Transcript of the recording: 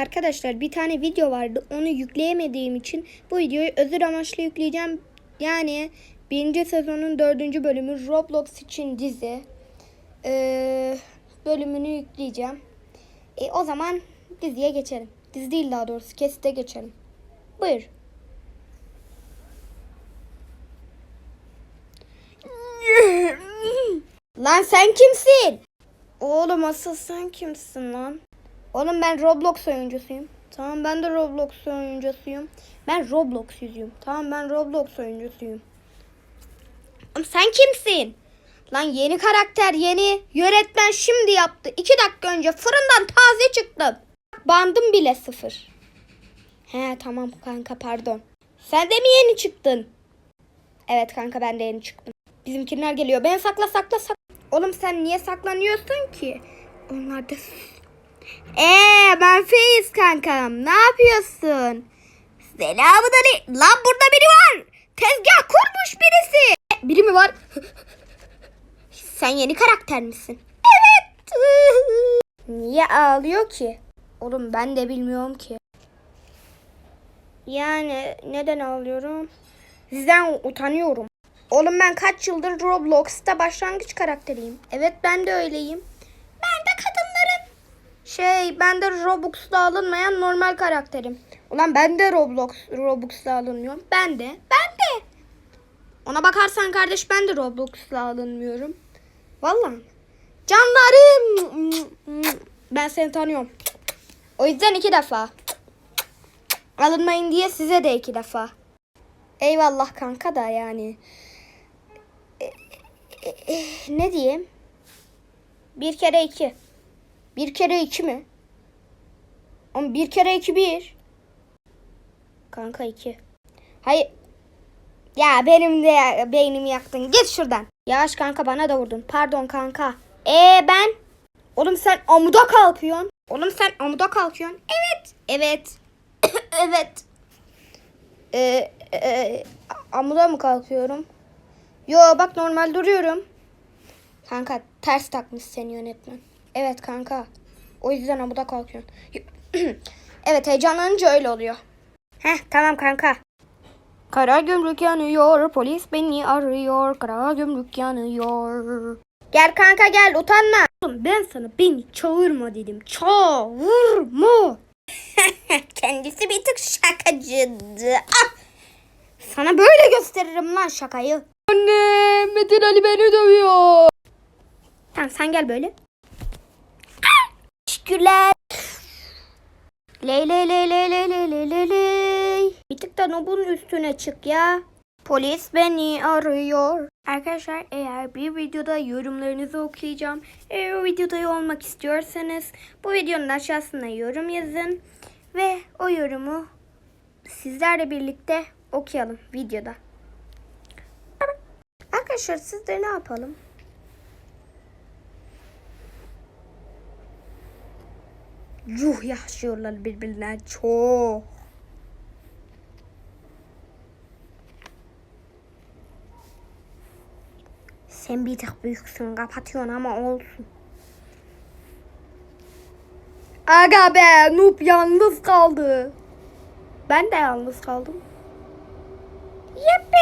Arkadaşlar bir tane video vardı. Onu yükleyemediğim için bu videoyu özür amaçlı yükleyeceğim. Yani birinci sezonun dördüncü bölümü Roblox için dizi. Ee, bölümünü yükleyeceğim. E, o zaman diziye geçelim. Dizi değil daha doğrusu. Kesite geçelim. Buyur. Lan sen kimsin? Oğlum asıl sen kimsin lan? Oğlum ben Roblox oyuncusuyum. Tamam ben de Roblox oyuncusuyum. Ben Roblox yüzüyüm. Tamam ben Roblox oyuncusuyum. Oğlum sen kimsin? Lan yeni karakter yeni. Yönetmen şimdi yaptı. İki dakika önce fırından taze çıktım. Bandım bile sıfır. He tamam kanka pardon. Sen de mi yeni çıktın? Evet kanka ben de yeni çıktım. Bizimkiler geliyor. Ben sakla sakla sakla. Oğlum sen niye saklanıyorsun ki? Onlar da... Eee ben Feyiz kankam. Ne yapıyorsun? Selamun aleyküm. Lan burada biri var. Tezgah kurmuş birisi. Biri mi var? Sen yeni karakter misin? Evet. Niye ağlıyor ki? Oğlum ben de bilmiyorum ki. Yani neden ağlıyorum? Sizden utanıyorum. Oğlum ben kaç yıldır Roblox'ta başlangıç karakteriyim. Evet ben de öyleyim. Ben de Robux'ta alınmayan normal karakterim. Ulan ben de Roblox Robux'ta alınmıyorum. Ben de. Ben de. Ona bakarsan kardeş ben de Roblox'la alınmıyorum. Vallahi. Canlarım. Ben seni tanıyorum. O yüzden iki defa. Alınmayın diye size de iki defa. Eyvallah kanka da yani. Ne diyeyim? Bir kere iki. Bir kere iki mi? Ama bir kere iki bir. Kanka iki. Hayır. Ya benim de beynimi yaktın. Git şuradan. Yavaş kanka bana da vurdun. Pardon kanka. Ee ben? Oğlum sen amuda kalkıyorsun. Oğlum sen amuda kalkıyorsun. Evet. Evet. evet. Ee, e, amuda mı kalkıyorum? Yo bak normal duruyorum. Kanka ters takmış seni yönetmen. Evet kanka. O yüzden amuda kalkıyorsun. evet heyecanlanınca öyle oluyor. Heh tamam kanka. Kara gümrük yanıyor, polis beni arıyor, kara gümrük yanıyor. Gel kanka gel utanma. Oğlum ben sana beni çağırma dedim. Çağırma. Kendisi bir tık şakacıydı. Ah! Sana böyle gösteririm lan şakayı. Anne Metin Ali beni dövüyor. Tamam sen gel böyle. Teşekkürler. Ley ley ley ley ley ley ley ley ley. Bir tık da nobun üstüne çık ya. Polis beni arıyor. Arkadaşlar eğer bir videoda yorumlarınızı okuyacağım. Eğer o videoda olmak istiyorsanız bu videonun aşağısına yorum yazın. Ve o yorumu sizlerle birlikte okuyalım videoda. Arkadaşlar siz de ne yapalım? Yuh yaşıyorlar birbirine çok. Sen bir tık büyüksün kapatıyorsun ama olsun. Aga be Noob yalnız kaldı. Ben de yalnız kaldım. Yippi